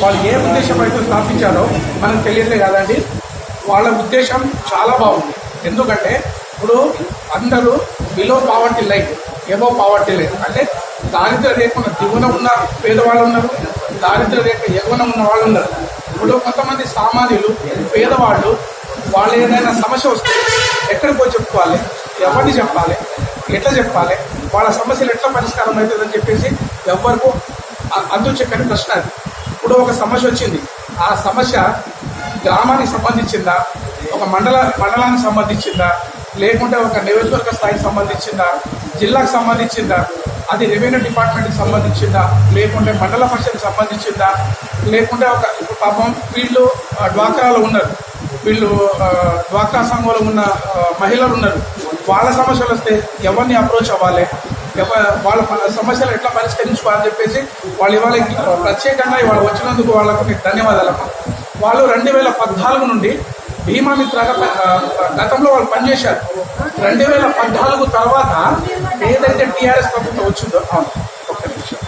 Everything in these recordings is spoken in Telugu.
వాళ్ళు ఏ ఉద్దేశం అయితే స్థాపించారో మనకు తెలియదే కదండి. వాళ్ళ ఉద్దేశం చాలా బాగుంది. ఎందుకంటే ఇప్పుడు అందరూ బిలో పావర్టీ లైన్ ఏవో పావర్టీ లైన్ అంటే దారిద్ర రేఖన దిగున ఉన్న పేదవాళ్ళు ఉన్నారు దారిద్ర రేఖ ఎగువన ఉన్న వాళ్ళు ఉన్నారు. ఇప్పుడు కొంతమంది సామాన్యులు పేదవాళ్ళు వాళ్ళు ఏదైనా సమస్య వస్తే ఎక్కడికి పోయి చెప్పుకోవాలి? ఎవరిని చెప్పాలి? ఎట్లా చెప్పాలి? వాళ్ళ సమస్యలు ఎట్లా పరిష్కారం అవుతుందని చెప్పేసి ఎవరికో అందు అంతు చెప్పని ప్రశ్న అది. ఇప్పుడు ఒక సమస్య వచ్చింది. ఆ సమస్య గ్రామానికి సంబంధించిందా? ఒక మండల మండలానికి సంబంధించిందా? లేకుంటే ఒక నియోజకవర్గ స్థాయికి సంబంధించిందా? జిల్లాకు సంబంధించిందా? అది రెవెన్యూ డిపార్ట్మెంట్కి సంబంధించిందా? లేకుంటే మండల పరిషత్కి సంబంధించిందా? లేకుంటే ఒక ఇప్పుడు పాపం వీళ్ళు డ్వాక్రాలో ఉన్నారు. వీళ్ళు డ్వాక్రా సంఘంలో ఉన్న మహిళలు ఉన్నారు. వాళ్ళ సమస్యలు వస్తే ఎవరిని అప్రోచ్ అవ్వాలి? వాళ్ళ సమస్యలు ఎట్లా పరిష్కరించుకోవాలని చెప్పేసి వాళ్ళు ఇవాళ ప్రత్యేకంగా ఇవాళ వచ్చినందుకు వాళ్ళకు మీకు ధన్యవాదాలమ్మా. వాళ్ళు రెండు వేల పద్నాలుగు నుండి భీమా మిత్రగా గతంలో వాళ్ళు పనిచేశారు. రెండు వేల పద్నాలుగు తర్వాత ఏదైతే టీఆర్ఎస్ ప్రభుత్వం వచ్చిందో అవును ఒక్క నిమిషం.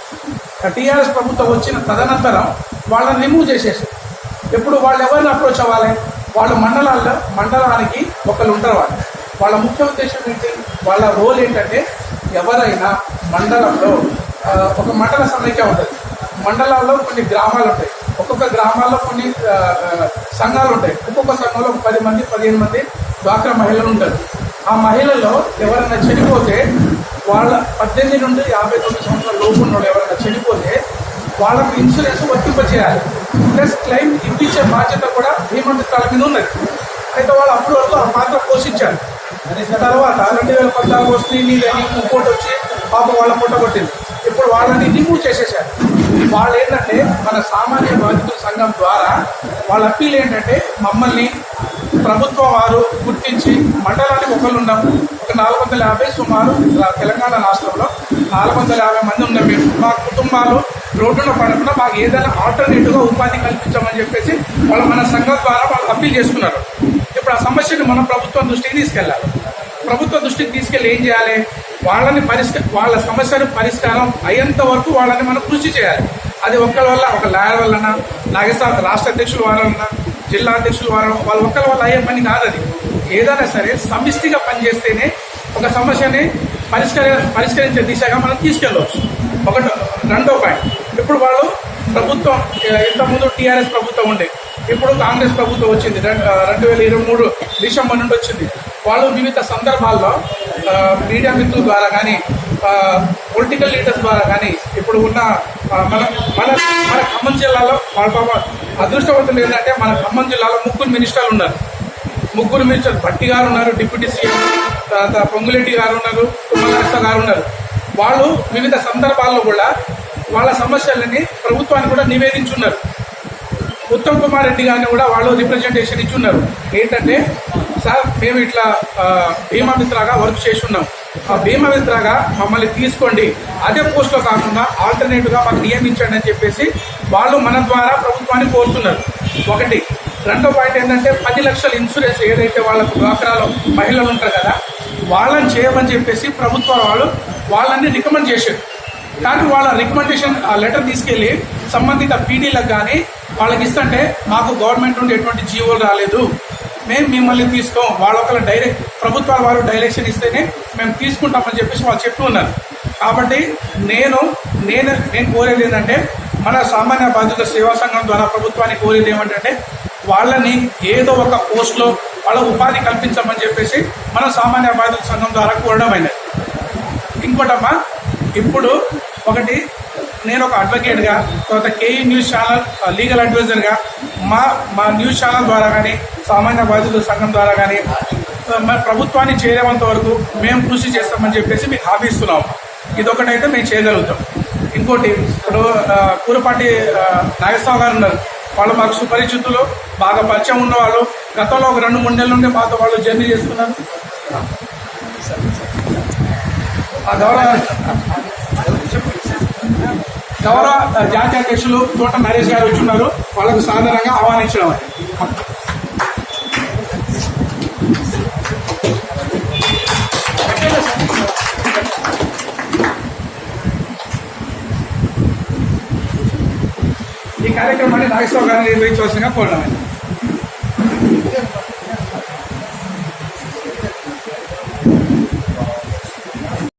టీఆర్ఎస్ ప్రభుత్వం వచ్చిన తదనంతరం వాళ్ళని రిమూవ్ చేసేసారు ఇప్పుడు వాళ్ళు ఎవరిని అప్రోచ్ అవ్వాలి? వాళ్ళ మండలాల్లో మండలానికి ఒకళ్ళు ఉంటారు వాళ్ళు. వాళ్ళ ముఖ్య ఉద్దేశం ఏంటి? వాళ్ళ రోల్ ఏంటంటే ఎవరైనా మండలంలో ఒక మండల సమైక్య ఉంటుంది. మండలాల్లో కొన్ని గ్రామాలు ఉంటాయి. ఒక్కొక్క గ్రామాల్లో కొన్ని సంఘాలు ఉంటాయి. ఒక్కొక్క సంఘంలో ఒక పది మంది పదిహేను మంది డ్వాక్రా మహిళలు ఉంటారు. ఆ మహిళల్లో ఎవరైనా చనిపోతే వాళ్ళ పద్దెనిమిది నుండి యాభై తొమ్మిది సంవత్సరాల లోపు ఉన్న ఎవరైనా చనిపోతే వాళ్ళకు ఇన్సూరెన్స్ వర్తింపజేయాలి ప్లస్ క్లెయిమ్ ఇప్పించే బాధ్యత కూడా భీమంత్రాల మీద ఉన్నది. అయితే వాళ్ళు అప్పుడు వరకు ఆ పాత్ర పోషించారు తర్వాత రెండు వేల పద్నాలుగు వస్తే మీద ఇంకోటి వచ్చి పాప వాళ్ళ పుట్ట కొట్టింది. ఇప్పుడు వాళ్ళని రిమూవ్ చేసేసారు వాళ్ళు ఏంటంటే మన సామాన్య బాధితుల సంఘం ద్వారా వాళ్ళ అప్పీల్ ఏంటంటే మమ్మల్ని ప్రభుత్వం వారు గుర్తించి మండలానికి ఒకళ్ళు ఉన్నాం ఒక నాలుగు వందల యాభై సుమారు తెలంగాణ రాష్ట్రంలో నాలుగు వందల యాభై మంది ఉన్నాం మేము. మా కుటుంబాలు రోడ్డున పడకుండా మాకు ఏదైనా ఆల్టర్నేటివ్గా ఉపాధి కల్పించమని చెప్పేసి వాళ్ళు మన సంఘం ద్వారా వాళ్ళు అప్పీల్ చేసుకున్నారు. ఇప్పుడు ఆ సమస్యను మనం ప్రభుత్వం దృష్టికి తీసుకెళ్ళాలి. ప్రభుత్వ దృష్టికి తీసుకెళ్ళి ఏం చేయాలి? వాళ్ళని పరిష్క వాళ్ళ సమస్యను పరిష్కారం అయ్యేంత వరకు వాళ్ళని మనం కృషి చేయాలి. అది ఒక్కరి వల్ల ఒక లాయర్ వలన నాగేశ్వర రాష్ట్ర అధ్యక్షుల వలన జిల్లా అధ్యక్షుల వలన వాళ్ళ ఒక్కరి వల్ల అయ్యే పని కాదు అది. ఏదైనా సరే సమిష్టిగా పనిచేస్తేనే ఒక సమస్యని పరిష్కరి పరిష్కరించే దిశగా మనం తీసుకెళ్ళవచ్చు. ఒకటి రెండో పాయింట్. ఇప్పుడు వాళ్ళు ప్రభుత్వం ఇంతకుముందు టీఆర్ఎస్ ప్రభుత్వం ఉండే. ఇప్పుడు కాంగ్రెస్ ప్రభుత్వం వచ్చింది. రెండు వేల ఇరవై మూడు డిసెంబర్ నుండి వచ్చింది. వాళ్ళు వివిధ సందర్భాల్లో మీడియా మిత్రుల ద్వారా కానీ పొలిటికల్ లీడర్స్ ద్వారా కానీ ఇప్పుడు ఉన్న మన మన మన ఖమ్మం జిల్లాలో వాళ్ళ పాప అదృష్టవంతులు ఏంటంటే మన ఖమ్మం జిల్లాలో ముగ్గురు మినిస్టర్లు ఉన్నారు. ముగ్గురు మినిస్టర్ భట్టి గారు ఉన్నారు డిప్యూటీ సీఎం తర్వాత పొంగులెడ్డి గారు ఉన్నారు తుమ్మలరాష్ట్ర గారు ఉన్నారు. వాళ్ళు వివిధ సందర్భాల్లో కూడా వాళ్ళ సమస్యలని ప్రభుత్వానికి కూడా నివేదించున్నారు. ఉత్తమ్ కుమార్ రెడ్డి గారిని కూడా వాళ్ళు రిప్రజెంటేషన్ ఇచ్చున్నారు ఏంటంటే సార్ మేము ఇట్లా భీమా బీమా మిత్రగా వర్క్ చేసి ఉన్నాం ఆ భీమా మిత్రగా మమ్మల్ని తీసుకోండి. అదే పోస్ట్లో కాకుండా ఆల్టర్నేటివ్గా మాకు నియమించండి అని చెప్పేసి వాళ్ళు మన ద్వారా ప్రభుత్వాన్ని కోరుతున్నారు. ఒకటి. రెండో పాయింట్ ఏంటంటే పది లక్షల ఇన్సూరెన్స్ ఏదైతే వాళ్ళకు డ్వాక్రాలో మహిళలు ఉంటారు కదా వాళ్ళని చేయమని చెప్పేసి ప్రభుత్వం వాళ్ళు వాళ్ళని రికమెండ్ చేశారు. కానీ వాళ్ళ రికమెండేషన్ ఆ లెటర్ తీసుకెళ్ళి సంబంధిత పీడీలకు కానీ వాళ్ళకి ఇస్తుంటే మాకు గవర్నమెంట్ నుండి ఎటువంటి జీవోలు రాలేదు. మేము మిమ్మల్ని తీసుకోం. వాళ్ళ ఒకళ్ళ డైరెక్ట్ ప్రభుత్వాల వారు డైరెక్షన్ ఇస్తేనే మేము తీసుకుంటామని చెప్పేసి వాళ్ళు చెప్తూ ఉన్నారు. కాబట్టి నేను నేను నేను కోరేది ఏంటంటే మన సామాన్య బాధ్యత సేవా సంఘం ద్వారా ప్రభుత్వాన్ని కోరేది ఏమంటే వాళ్ళని ఏదో ఒక పోస్ట్లో వాళ్ళ ఉపాధి కల్పించమని చెప్పేసి మన సామాన్య బాధ్యత సంఘం ద్వారా కోరడం అయినది. ఇంకోటమ్మా ఇప్పుడు ఒకటి నేను ఒక అడ్వకేట్గా తర్వాత కేఈ న్యూస్ ఛానల్ లీగల్ అడ్వైజర్గా మా మా న్యూస్ ఛానల్ ద్వారా కానీ సామాన్య బాధితుల సంఘం ద్వారా కానీ మా ప్రభుత్వాన్ని చేరేంత వరకు మేము కృషి చేస్తామని చెప్పేసి మీకు హామీ ఇస్తున్నాము ఇదొకటైతే మేము చేయగలుగుతాం. ఇంకోటి ఇప్పుడు కూరపాటి ఆ, నాగేశ్వరరావు గారు ఉన్నారు. వాళ్ళు మాకు సుపరిచితులు బాగా పరిచయం ఉన్నవాళ్ళు. గతంలో ఒక రెండు మూడు నెలల నుండి మాతో వాళ్ళు జర్నీ చేస్తున్నారు. ఆ గౌరవ గౌరవ జాతీయ అధ్యక్షులు తోట నరేష్ గారు వచ్చున్నారు. వాళ్ళకు సాధారణంగా ఆహ్వానించడం. ఈ కార్యక్రమాన్ని నాగేశ్వరరావు గారిని నిర్వహించవలసిందిగా కోరడం.